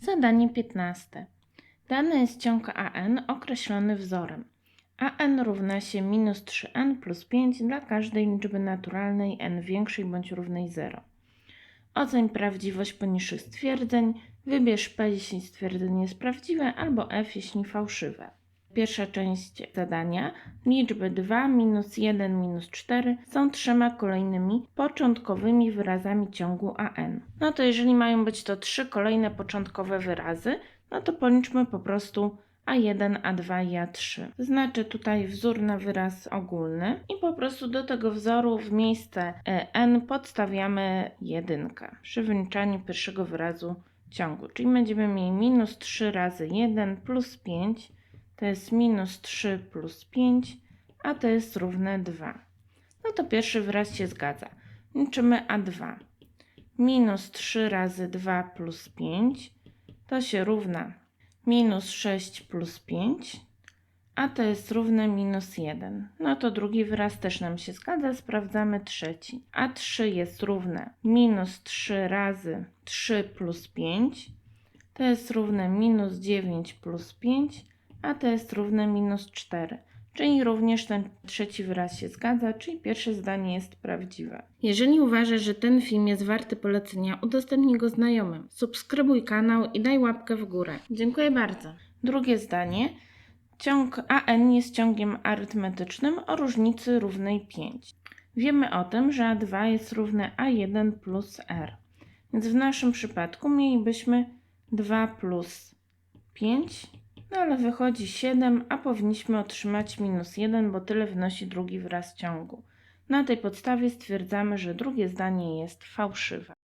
Zadanie 15. Dany jest ciąg AN określony wzorem. AN równa się minus 3n plus 5 dla każdej liczby naturalnej n większej bądź równej 0. Oceń prawdziwość poniższych stwierdzeń. Wybierz P, jeśli stwierdzenie jest prawdziwe, albo F, jeśli fałszywe. Pierwsza część zadania. Liczby 2, minus 1, minus 4 są trzema kolejnymi początkowymi wyrazami ciągu AN. No to jeżeli mają być to trzy kolejne początkowe wyrazy, no to policzmy po prostu A1, A2 i A3. Znaczy tutaj wzór na wyraz ogólny i po prostu do tego wzoru w miejsce e, n podstawiamy jedynkę przy wyliczaniu pierwszego wyrazu ciągu. Czyli będziemy mieli minus 3 razy 1 plus 5 to jest minus 3 plus 5, a to jest równe 2. No to pierwszy wyraz się zgadza. Liczymy A2. Minus 3 razy 2 plus 5 to się równa minus 6 plus 5, a to jest równe minus 1. No to drugi wyraz też nam się zgadza, sprawdzamy trzeci. A3 jest równe minus 3 razy 3 plus 5, to jest równe minus 9 plus 5, a to jest równe minus 4. Czyli również ten trzeci wyraz się zgadza, czyli pierwsze zdanie jest prawdziwe. Jeżeli uważasz, że ten film jest warty polecenia, udostępnij go znajomym. Subskrybuj kanał i daj łapkę w górę. Dziękuję bardzo. Drugie zdanie. Ciąg AN jest ciągiem arytmetycznym o różnicy równej 5. Wiemy o tym, że A2 jest równe A1 plus R. Więc w naszym przypadku mielibyśmy 2 plus 5 no ale wychodzi 7, a powinniśmy otrzymać minus 1, bo tyle wnosi drugi wyraz ciągu. Na tej podstawie stwierdzamy, że drugie zdanie jest fałszywe.